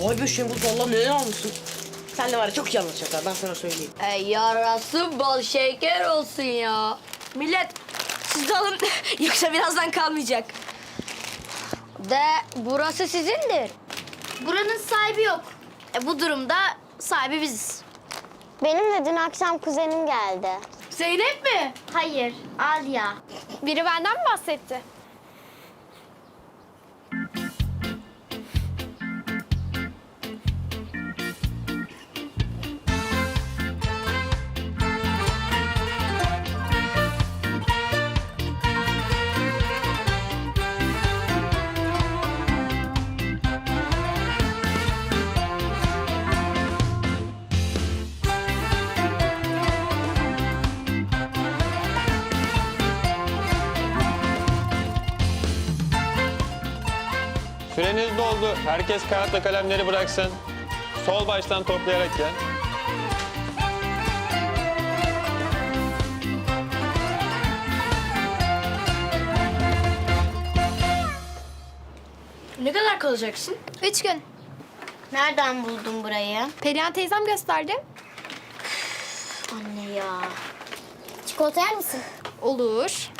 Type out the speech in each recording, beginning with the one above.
Vay be Şemuz valla ne almışsın? Sen de var ya çok iyi anlaşacaklar ben sana söyleyeyim. E, yarası bal şeker olsun ya. Millet siz de alın yoksa birazdan kalmayacak. De burası sizindir. Buranın sahibi yok. E, bu durumda sahibi biziz. Benim de dün akşam kuzenim geldi. Zeynep mi? Hayır, Alya. Biri benden mi bahsetti? Süreniz doldu. Herkes kağıtla kalemleri bıraksın. Sol baştan toplayarak gel. Ne kadar kalacaksın? Üç gün. Nereden buldun burayı? Perihan teyzem gösterdi. Anne ya. Çikolata yer misin? Olur.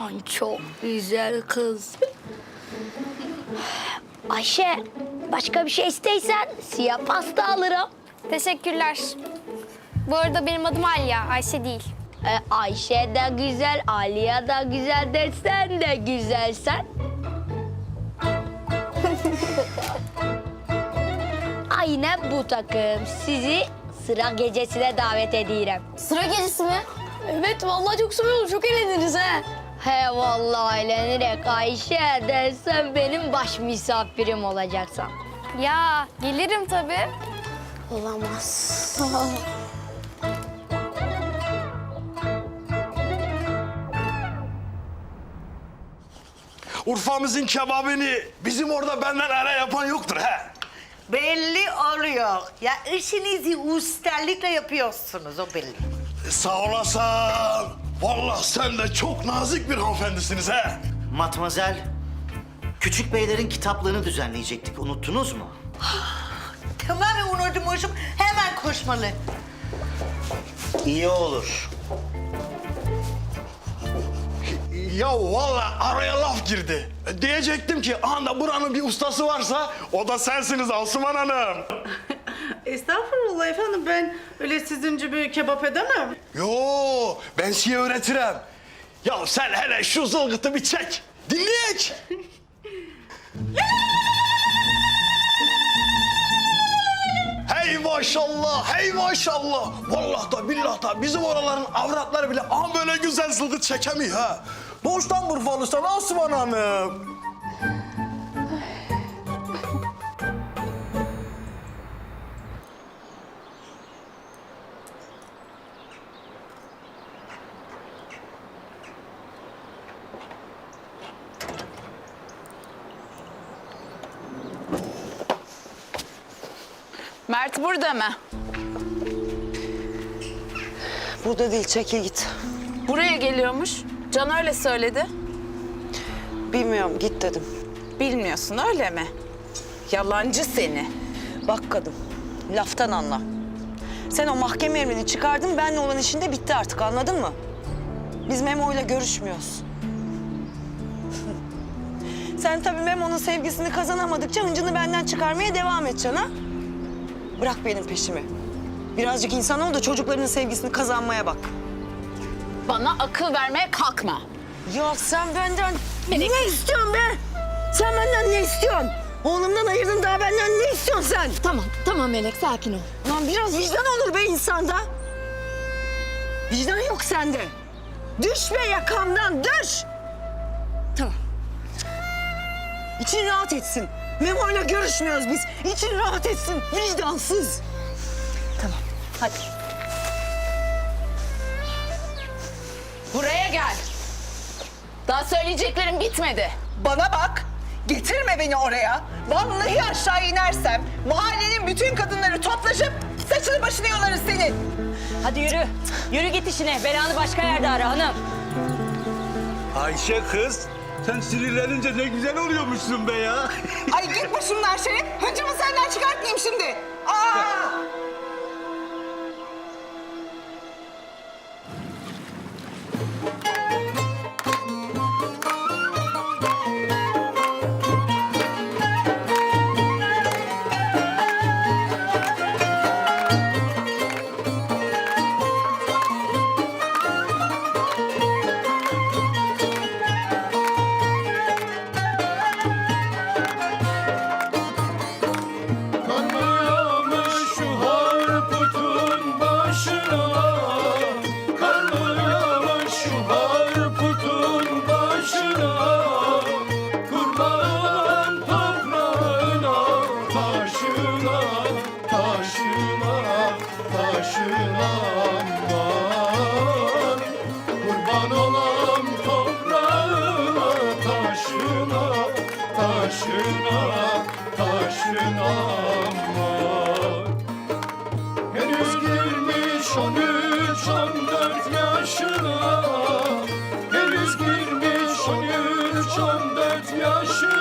Esahtan çok güzel kız. Ayşe, başka bir şey isteysen siyah pasta alırım. Teşekkürler. Bu arada benim adım Alya, Ayşe değil. E, Ayşe de güzel, Aliye da güzel dersen de güzelsen. Aynen bu takım. Sizi sıra gecesine davet ediyorum. Sıra gecesi mi? Evet, vallahi çok süper olur. Çok eğleniriz ha. He vallahi eğlenerek Ayşe dersen benim baş misafirim olacaksan. Ya, gelirim tabii. Olamaz. Urfa'mızın kebabını bizim orada benden ara yapan yoktur he. Belli oluyor. Ya işinizi ustalıkla yapıyorsunuz o belli. Sağ olasın. Vallahi sen de çok nazik bir hanımefendisiniz he. Matmazel, küçük beylerin kitaplığını düzenleyecektik. Unuttunuz mu? Tamamen unutmuşum. Hemen koşmalı. İyi olur. Ya vallahi araya laf girdi. Diyecektim ki anda buranın bir ustası varsa o da sensiniz Asuman Hanım. Estağfurullah efendim ben öyle sizin gibi kebap edemem. Yo ben size öğretirim. Ya sen hele şu zılgıtı bir çek. Dinleyek. Hey maşallah, hey maşallah. Vallahi da billah da bizim oraların avratları bile ama böyle güzel zılgıt çekemiyor ha. Doğuştan Burfalısın Asuman Hanım. Mert burada mı? Burada değil, çekil git. Buraya geliyormuş. Can öyle söyledi. Bilmiyorum, git dedim. Bilmiyorsun öyle mi? Yalancı seni. Bak kadın, laftan anla. Sen o mahkeme emrini çıkardın, benle olan işin de bitti artık, anladın mı? Biz Memo ile görüşmüyoruz. Sen tabii Memo'nun sevgisini kazanamadıkça hıncını benden çıkarmaya devam edeceksin ha? Bırak benim peşimi. Birazcık insan ol da çocuklarının sevgisini kazanmaya bak. Bana akıl vermeye kalkma. Ya sen benden ne istiyorsun be? Sen benden ne istiyorsun? Oğlumdan ayırdın daha benden ne istiyorsun sen? Tamam tamam Melek sakin ol. Lan biraz vicdan olur be insanda. Vicdan yok sende. Düş be yakamdan düş. Tamam. İçin rahat etsin. Memo'yla görüşmüyoruz biz. İçin rahat etsin. Vicdansız. Hadi. Buraya gel. Daha söyleyeceklerim bitmedi. Bana bak getirme beni oraya. Vallahi aşağı inersem mahallenin bütün kadınları toplaşıp saçını başını yolarız senin. Hadi yürü. Yürü git işine. Belanı başka yerde ara hanım. Ayşe kız, sen sinirlenince ne güzel oluyormuşsun be ya. Ay Git başımdan Şerif. Hıncımı senden çıkartmayayım şimdi. Aa! Taşına, taşına Henüz girmiş on üç, on dört yaşına. Henüz girmiş on üç, on dört yaşına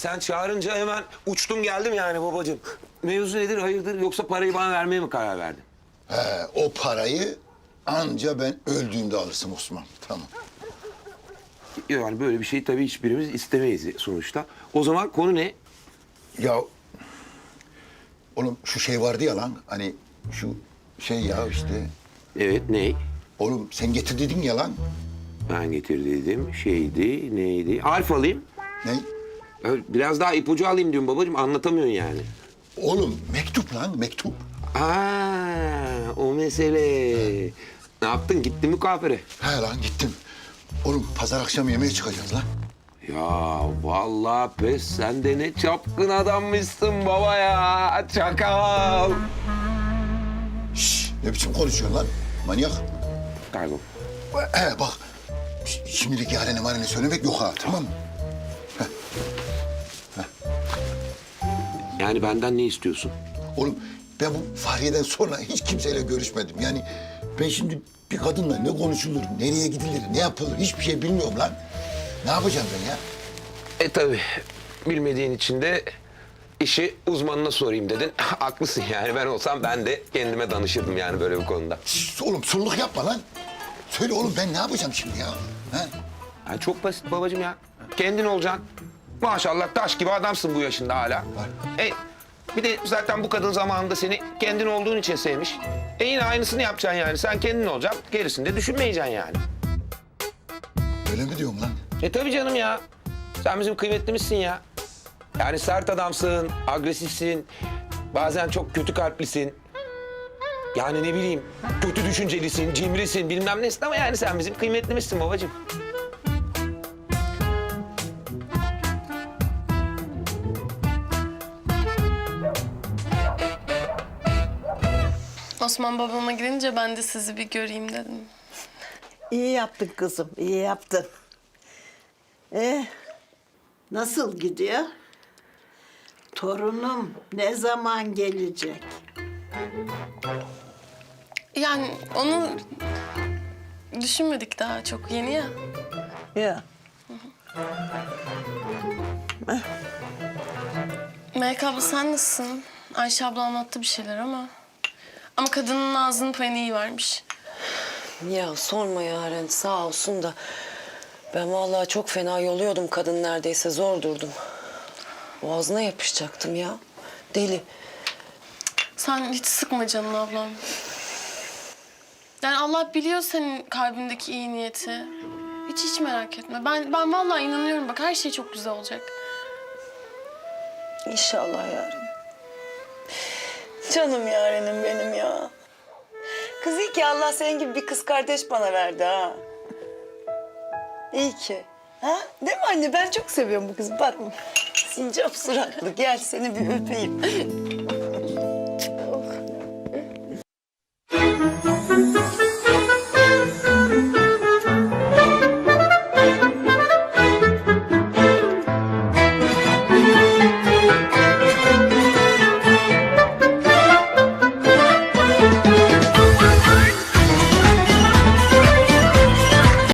sen çağırınca hemen uçtum geldim yani babacığım. Mevzu nedir hayırdır yoksa parayı bana vermeye mi karar verdin? He, o parayı anca ben öldüğümde alırsın Osman. Tamam. Yani böyle bir şey tabii hiçbirimiz istemeyiz sonuçta. O zaman konu ne? Ya oğlum şu şey vardı ya lan hani şu şey ya işte. Evet ne? Oğlum sen getir dedin ya lan. Ben getirdim şeydi neydi? Alf alayım. Ne? Öyle Biraz daha ipucu alayım diyorum babacığım anlatamıyorsun yani. Oğlum mektup lan mektup. Aa, o mesele. Ne yaptın gittin mi kuaföre? He lan gittim. Oğlum pazar akşam yemeğe çıkacağız lan. Ya vallahi pes sen de ne çapkın adammışsın baba ya. Çakal. Şş, ne biçim konuşuyorsun lan? Manyak. Pardon. He bak. ş- Şimdilik yarene marene söylemek yok ha tamam mı? Yani benden ne istiyorsun? Oğlum ben bu Fahriye'den sonra hiç kimseyle görüşmedim. Yani ben şimdi bir kadınla ne konuşulur, nereye gidilir, ne yapılır hiçbir şey bilmiyorum lan. Ne yapacağım ben ya? E tabii bilmediğin için de işi uzmanına sorayım dedin. Haklısın yani ben olsam ben de kendime danışırdım yani böyle bir konuda. Şşş, oğlum sulluk yapma lan. Söyle oğlum ben ne yapacağım şimdi ya? Ha? Yani çok basit babacığım ya. Kendin olacaksın. Maşallah taş gibi adamsın bu yaşında hala. E bir de zaten bu kadın zamanında seni kendin olduğun için sevmiş. E yine aynısını yapacaksın yani. Sen kendin olacaksın. Gerisini de düşünmeyeceksin yani. Öyle mi diyorum lan? E tabii canım ya. Sen bizim kıymetlimizsin ya. Yani sert adamsın, agresifsin. Bazen çok kötü kalplisin. Yani ne bileyim, kötü düşüncelisin, cimrisin, bilmem nesin ama yani sen bizim kıymetlimizsin babacığım. Osman babama gidince ben de sizi bir göreyim dedim. İyi yaptın kızım, iyi yaptın. Ee, nasıl gidiyor? Torunum ne zaman gelecek? Yani onu düşünmedik daha çok yeni ya. Ya. Melek abla sen nasılsın? Ayşe abla anlattı bir şeyler ama. Ama kadının ağzının payını iyi vermiş. Ya sorma Yaren sağ olsun da ben vallahi çok fena yoluyordum kadın neredeyse zor durdum. Boğazına yapışacaktım ya. Deli. Sen hiç sıkma canını ablam. Yani Allah biliyor senin kalbindeki iyi niyeti. Hiç hiç merak etme. Ben ben vallahi inanıyorum bak her şey çok güzel olacak. İnşallah Yaren. Canım Yaren'im benim ya. Kız iyi ki Allah senin gibi bir kız kardeş bana verdi ha. İyi ki. Ha? Değil mi anne? Ben çok seviyorum bu kızı. Bak sincap suratlı. Gel seni bir öpeyim.